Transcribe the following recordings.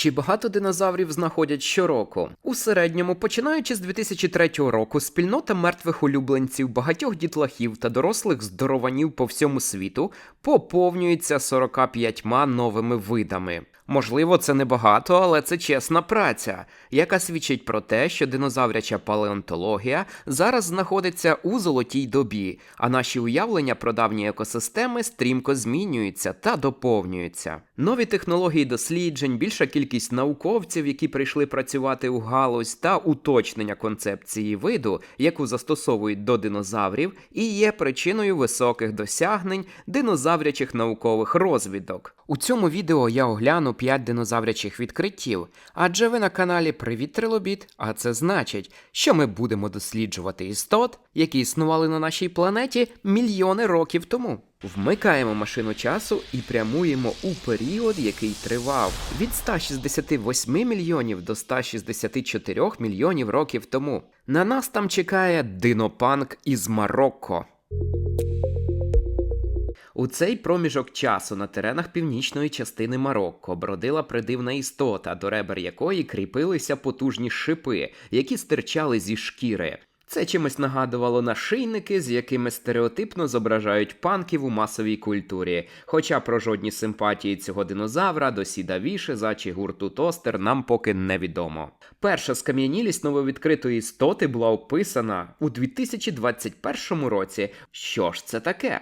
Чи багато динозаврів знаходять щороку? У середньому, починаючи з 2003 року, спільнота мертвих улюбленців, багатьох дітлахів та дорослих здорованів по всьому світу поповнюється 45 новими видами. Можливо, це небагато, але це чесна праця, яка свідчить про те, що динозавряча палеонтологія зараз знаходиться у золотій добі, а наші уявлення про давні екосистеми стрімко змінюються та доповнюються. Нові технології досліджень, більша кількість науковців, які прийшли працювати у галузь, та уточнення концепції виду, яку застосовують до динозаврів, і є причиною високих досягнень динозаврячих наукових розвідок. У цьому відео я огляну 5 динозаврячих відкриттів, адже ви на каналі Привіт Трилобіт, а це значить, що ми будемо досліджувати істот, які існували на нашій планеті мільйони років тому. Вмикаємо машину часу і прямуємо у період, який тривав від 168 мільйонів до 164 мільйонів років тому. На нас там чекає динопанк із Марокко. У цей проміжок часу на теренах північної частини Марокко бродила придивна істота, до ребер якої кріпилися потужні шипи, які стирчали зі шкіри. Це чимось нагадувало нашийники, з якими стереотипно зображають панків у масовій культурі. Хоча про жодні симпатії цього динозавра до Сіда Вішеза чи гурту Тостер нам поки невідомо. Перша скам'янілість нововідкритої істоти була описана у 2021 році. Що ж це таке?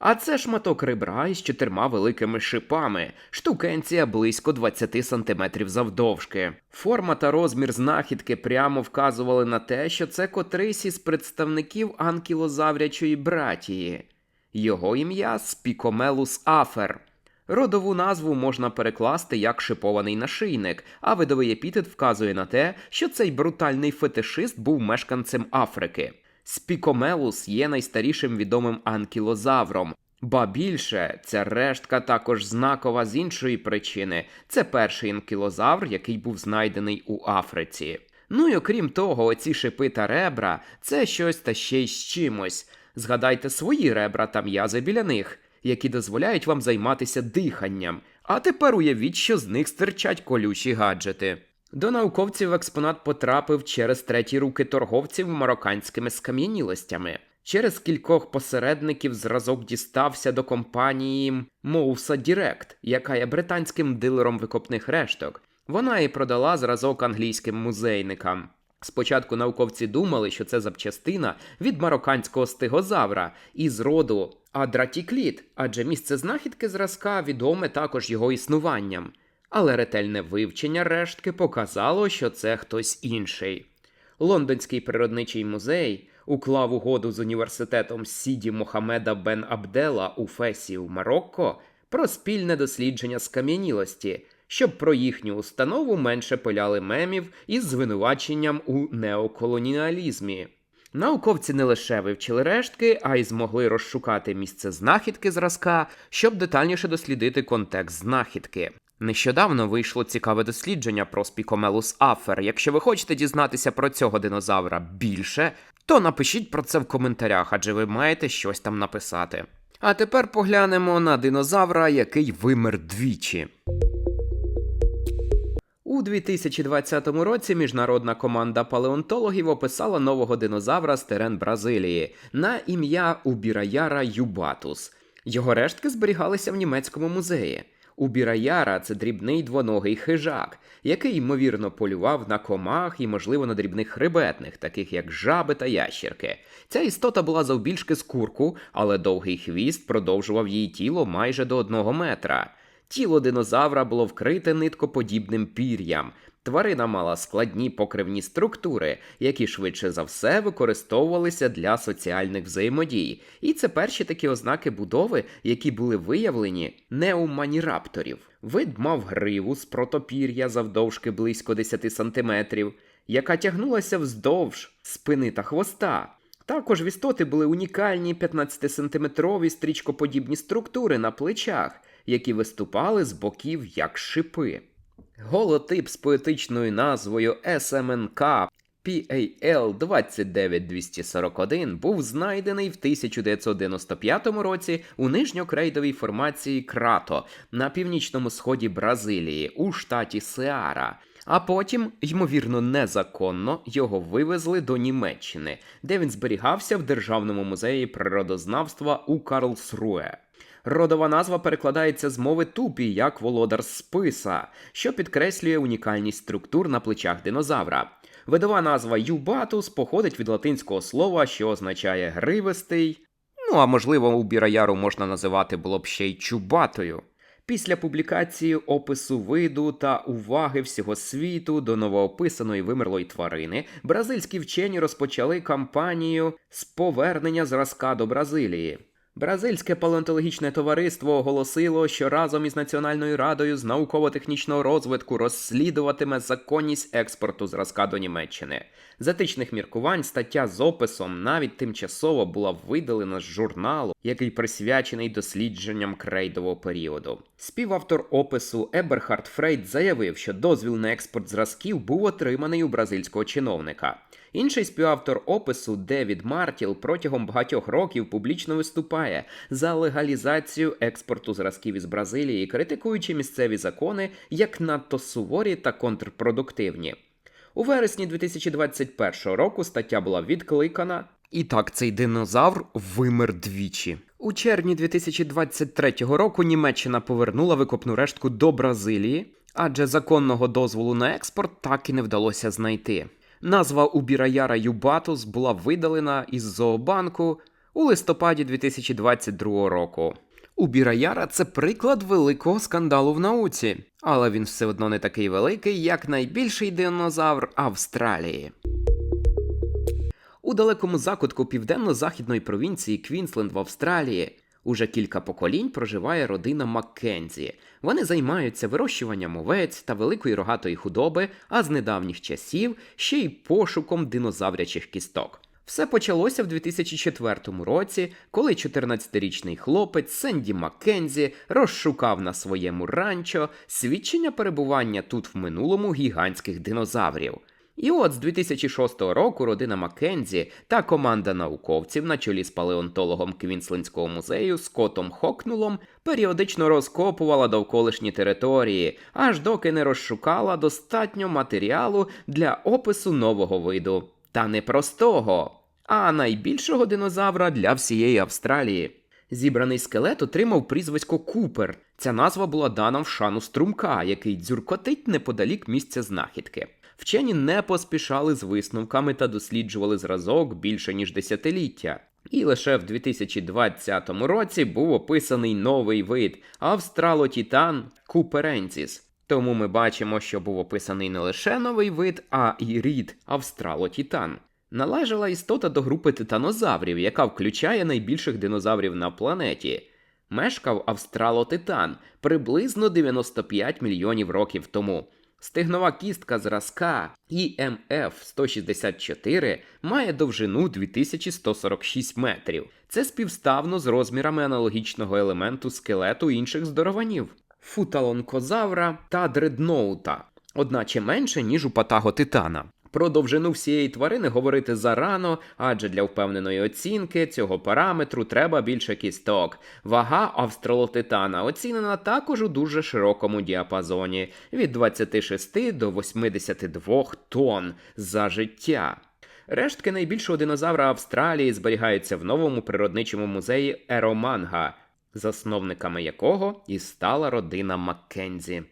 А це шматок ребра із чотирма великими шипами, штукенція близько 20 см завдовжки. Форма та розмір знахідки прямо вказували на те, що це котрийсь із представників анкілозаврячої братії. Його ім'я Спікомелус Афер. Родову назву можна перекласти як шипований нашийник, а видовий епітет вказує на те, що цей брутальний фетишист був мешканцем Африки. Спікомелус є найстарішим відомим анкілозавром. Ба більше, ця рештка також знакова з іншої причини. Це перший анкілозавр, який був знайдений у Африці. Ну і окрім того, оці шипи та ребра це щось та ще й з чимось. Згадайте свої ребра та м'язи біля них, які дозволяють вам займатися диханням. А тепер уявіть, що з них стирчать колючі гаджети. До науковців експонат потрапив через треті руки торговців марокканськими скам'янілостями. Через кількох посередників зразок дістався до компанії Mousa Direct, яка є британським дилером викопних решток. Вона і продала зразок англійським музейникам. Спочатку науковці думали, що це запчастина від марокканського стегозавра із роду Адратікліт, адже місце знахідки зразка відоме також його існуванням. Але ретельне вивчення рештки показало, що це хтось інший. Лондонський природничий музей уклав угоду з університетом Сіді Мохамеда Бен Абдела у Фесі в Марокко про спільне дослідження скам'янілості, щоб про їхню установу менше пиляли мемів із звинуваченням у неоколоніалізмі. Науковці не лише вивчили рештки, а й змогли розшукати місце знахідки зразка, щоб детальніше дослідити контекст знахідки. Нещодавно вийшло цікаве дослідження про спікомелус афер. Якщо ви хочете дізнатися про цього динозавра більше, то напишіть про це в коментарях, адже ви маєте щось там написати. А тепер поглянемо на динозавра, який вимер двічі. У 2020 році міжнародна команда палеонтологів описала нового динозавра з терен Бразилії на ім'я Убіраяра Юбатус. Його рештки зберігалися в німецькому музеї. Убіраяра це дрібний двоногий хижак, який ймовірно полював на комах і, можливо, на дрібних хребетних, таких як жаби та ящірки. Ця істота була завбільшки з курку, але довгий хвіст продовжував її тіло майже до одного метра. Тіло динозавра було вкрите ниткоподібним пір'ям. Тварина мала складні покривні структури, які швидше за все використовувалися для соціальних взаємодій. І це перші такі ознаки будови, які були виявлені не у манірапторів. Вид мав гриву з протопір'я завдовжки близько 10 сантиметрів, яка тягнулася вздовж спини та хвоста. Також в істоти були унікальні 15-сантиметрові стрічкоподібні структури на плечах, які виступали з боків як шипи. Голотип з поетичною назвою СМНК PAL 29241 був знайдений в 1995 році у нижньокрейдовій формації Крато на північному сході Бразилії у штаті Сеара. А потім, ймовірно, незаконно його вивезли до Німеччини, де він зберігався в Державному музеї природознавства у Карлсруе. Родова назва перекладається з мови тупі як володар списа, що підкреслює унікальність структур на плечах динозавра. Видова назва Юбатус походить від латинського слова, що означає гривистий. Ну а можливо, у Біраяру можна називати було б ще й чубатою. Після публікації опису виду та уваги всього світу до новоописаної вимерлої тварини, бразильські вчені розпочали кампанію з повернення зразка до Бразилії. Бразильське палеонтологічне товариство оголосило, що разом із Національною радою з науково-технічного розвитку розслідуватиме законність експорту зразка до Німеччини. З етичних міркувань стаття з описом навіть тимчасово була видалена з журналу, який присвячений дослідженням крейдового періоду. Співавтор опису Еберхард Фрейд заявив, що дозвіл на експорт зразків був отриманий у бразильського чиновника. Інший співавтор опису Девід Мартіл протягом багатьох років публічно виступає за легалізацію експорту зразків із Бразилії, критикуючи місцеві закони як надто суворі та контрпродуктивні. У вересні 2021 року стаття була відкликана. І так цей динозавр вимер двічі. У червні 2023 року Німеччина повернула викопну рештку до Бразилії, адже законного дозволу на експорт так і не вдалося знайти. Назва Убіраяра Юбатус була видалена із зообанку у листопаді 2022 року. Убіраяра це приклад великого скандалу в науці, але він все одно не такий великий, як найбільший динозавр Австралії. У далекому закутку південно-західної провінції Квінсленд в Австралії уже кілька поколінь проживає родина Маккензі. Вони займаються вирощуванням овець та великої рогатої худоби, а з недавніх часів ще й пошуком динозаврячих кісток. Все почалося в 2004 році, коли 14-річний хлопець Сенді Маккензі розшукав на своєму ранчо свідчення перебування тут в минулому гігантських динозаврів. І от з 2006 року родина Маккензі та команда науковців на чолі з палеонтологом Квінслендського музею Скотом Хокнулом періодично розкопувала довколишні території, аж доки не розшукала достатньо матеріалу для опису нового виду. Та не простого, а найбільшого динозавра для всієї Австралії. Зібраний скелет отримав прізвисько Купер. Ця назва була дана в шану струмка, який дзюркотить неподалік місця знахідки. Вчені не поспішали з висновками та досліджували зразок більше ніж десятиліття. І лише в 2020 році був описаний новий вид австралотітан куперенціс. Тому ми бачимо, що був описаний не лише новий вид, а й рід австралотітан. Належала істота до групи титанозаврів, яка включає найбільших динозаврів на планеті. Мешкав австралотитан приблизно 95 мільйонів років тому. Стегнова кістка зразка імф 164 має довжину 2146 метрів. Це співставно з розмірами аналогічного елементу скелету інших здорованів футалонкозавра та дредноута, одначе менше, ніж у патаготитана. Про довжину всієї тварини говорити зарано, адже для впевненої оцінки цього параметру треба більше кісток. Вага австралотитана оцінена також у дуже широкому діапазоні від 26 до 82 тонн за життя. Рештки найбільшого динозавра Австралії зберігаються в новому природничому музеї Ероманга, засновниками якого і стала родина Маккензі.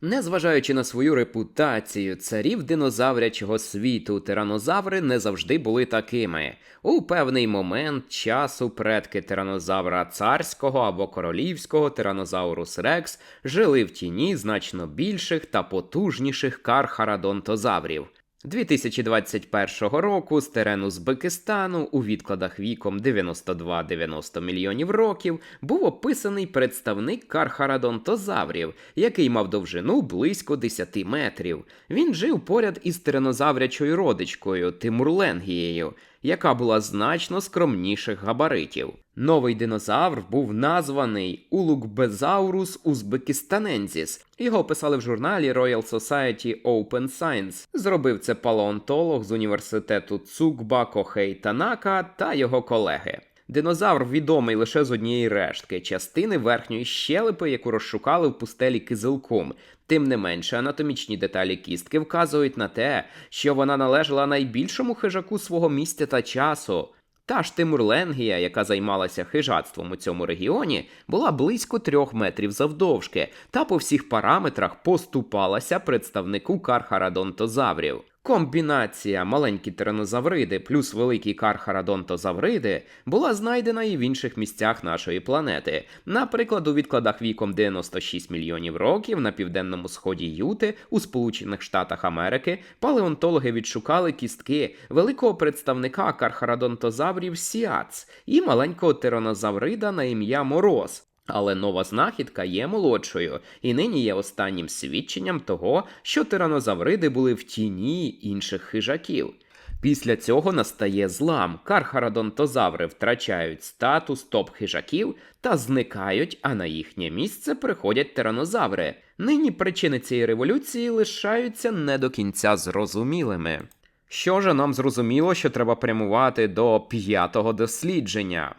Незважаючи на свою репутацію царів динозаврячого світу, тиранозаври не завжди були такими. У певний момент часу предки тиранозавра царського або королівського тиранозаурус Рекс жили в тіні значно більших та потужніших кархарадонтозаврів. 2021 року з терену Узбекистану у відкладах віком 92-90 мільйонів років був описаний представник кархарадонтозаврів, який мав довжину близько 10 метрів. Він жив поряд із тиранозаврячою родичкою Тимурленгією. Яка була значно скромніших габаритів. Новий динозавр був названий Улукбезаурус узбекистанензіс. Його писали в журналі Royal Society Open Science. Зробив це палеонтолог з університету Цукба Кохей Танака та його колеги. Динозавр відомий лише з однієї рештки частини верхньої щелепи, яку розшукали в пустелі Кизилкум. Тим не менше, анатомічні деталі кістки вказують на те, що вона належала найбільшому хижаку свого місця та часу. Та ж Тимурленгія, яка займалася хижацтвом у цьому регіоні, була близько трьох метрів завдовжки та по всіх параметрах поступалася представнику кархарадонтозаврів. Комбінація маленькі тиранозавриди плюс великі кархарадонтозавриди була знайдена і в інших місцях нашої планети, наприклад, у відкладах віком 96 мільйонів років на південному сході Юти у Сполучених Штатах Америки палеонтологи відшукали кістки великого представника кархарадонтозаврів Сіац і маленького тиранозаврида на ім'я Мороз. Але нова знахідка є молодшою, і нині є останнім свідченням того, що тиранозавриди були в тіні інших хижаків. Після цього настає злам. Кархарадонтозаври втрачають статус топ-хижаків та зникають, а на їхнє місце приходять тиранозаври. Нині причини цієї революції лишаються не до кінця зрозумілими. Що ж нам зрозуміло, що треба прямувати до п'ятого дослідження.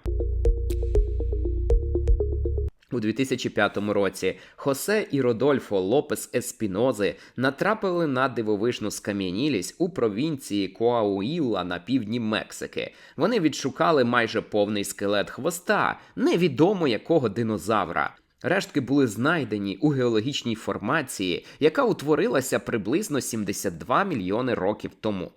У 2005 році Хосе і Родольфо Лопес Еспінози натрапили на дивовижну скам'янілість у провінції Коауілла на півдні Мексики. Вони відшукали майже повний скелет хвоста, невідомо якого динозавра. Рештки були знайдені у геологічній формації, яка утворилася приблизно 72 мільйони років тому.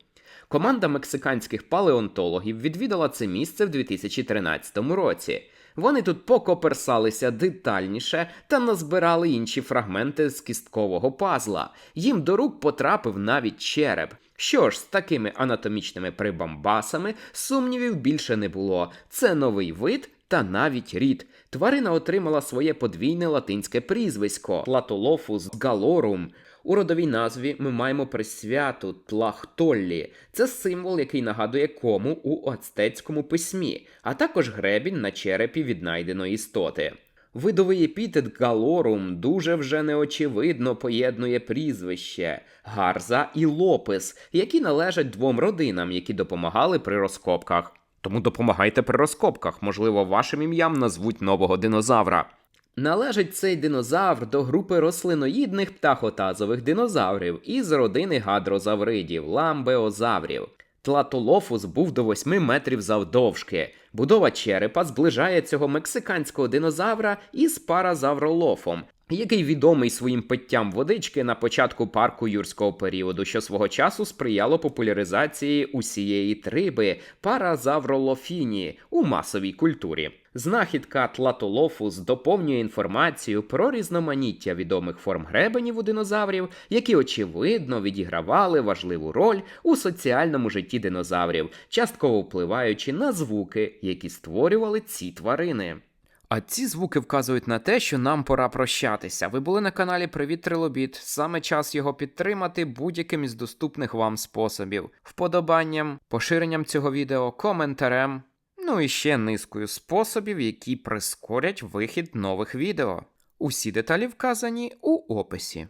Команда мексиканських палеонтологів відвідала це місце в 2013 році. Вони тут покоперсалися детальніше та назбирали інші фрагменти з кісткового пазла. Їм до рук потрапив навіть череп. Що ж, з такими анатомічними прибамбасами сумнівів більше не було. Це новий вид та навіть рід. Тварина отримала своє подвійне латинське прізвисько Платолофус галорум. У родовій назві ми маємо присвяту Тлахтоллі. Це символ, який нагадує кому у ацтецькому письмі, а також гребінь на черепі віднайденої істоти. Видовий епітет галорум дуже вже неочевидно поєднує прізвище Гарза і Лопес, які належать двом родинам, які допомагали при розкопках. Тому допомагайте при розкопках, можливо, вашим ім'ям назвуть нового динозавра. Належить цей динозавр до групи рослиноїдних птахотазових динозаврів із родини гадрозавридів, ламбеозаврів. Тлатолофус був до 8 метрів завдовжки. Будова черепа зближає цього мексиканського динозавра із паразавролофом, який відомий своїм питтям водички на початку парку юрського періоду, що свого часу сприяло популяризації усієї триби паразавролофіні у масовій культурі. Знахідка Тлатолофус доповнює інформацію про різноманіття відомих форм гребенів у динозаврів, які очевидно відігравали важливу роль у соціальному житті динозаврів, частково впливаючи на звуки, які створювали ці тварини. А ці звуки вказують на те, що нам пора прощатися. Ви були на каналі Привіт Трилобіт. Саме час його підтримати будь-яким із доступних вам способів: вподобанням, поширенням цього відео, коментарем. Ну і ще низкою способів, які прискорять вихід нових відео. Усі деталі вказані у описі.